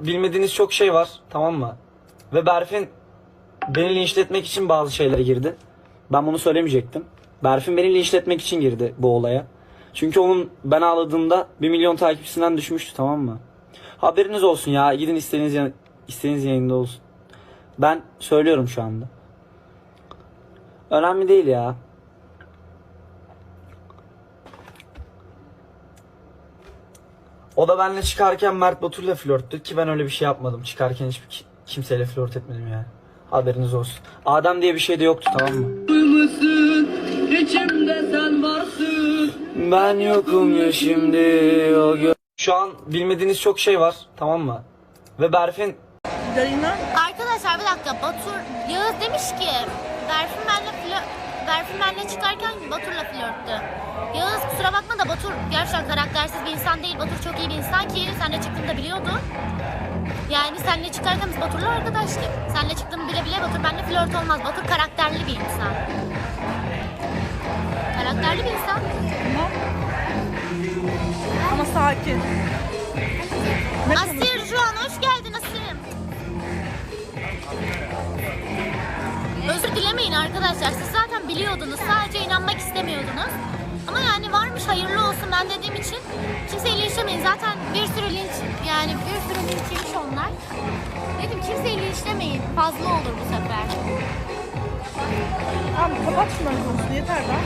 bilmediğiniz çok şey var tamam mı? Ve Berfin beni linçletmek için bazı şeylere girdi. Ben bunu söylemeyecektim. Berfin beni linçletmek için girdi bu olaya. Çünkü onun ben ağladığımda 1 milyon takipçisinden düşmüştü tamam mı? Haberiniz olsun ya gidin istediğiniz, ya- istediğiniz yayında olsun. Ben söylüyorum şu anda. Önemli değil ya. O da benimle çıkarken Mert Batur'la flörttü ki ben öyle bir şey yapmadım. Çıkarken hiçbir ki- kimseyle flört etmedim yani. Haberiniz olsun. Adem diye bir şey de yoktu tamam mı? mısın? İçimde sen varsın. Ben yokum ya şimdi o gö- Şu an bilmediğiniz çok şey var tamam mı? Ve Berfin Arkadaşlar bir dakika Batur Yağız demiş ki Berfin benle Berfin benle çıkarken Batur'la flörttü. Yağız kusura bakma da Batur gerçekten karaktersiz bir insan değil. Batur çok iyi bir insan ki senle çıktığımda biliyordu. Yani senle çıkarken biz Batur'la arkadaştık. Senle çıktığımı bile bile Batur benimle flört olmaz. Batur karakterli bir insan. Karakterli bir insan. ama sakin. Asir şu an hoş geldin Asir'im. Özür dilemeyin arkadaşlar. Siz zaten biliyordunuz. Sadece inanmak istemiyordunuz. Ama yani varmış hayırlı olsun ben dediğim için kimseyi linçlemeyin. Zaten bir sürü linç yani bir sürü linç yemiş onlar. Dedim kimseyi linçlemeyin. Fazla olur bu sefer. Tamam kapat şunları konusunu yeter lan.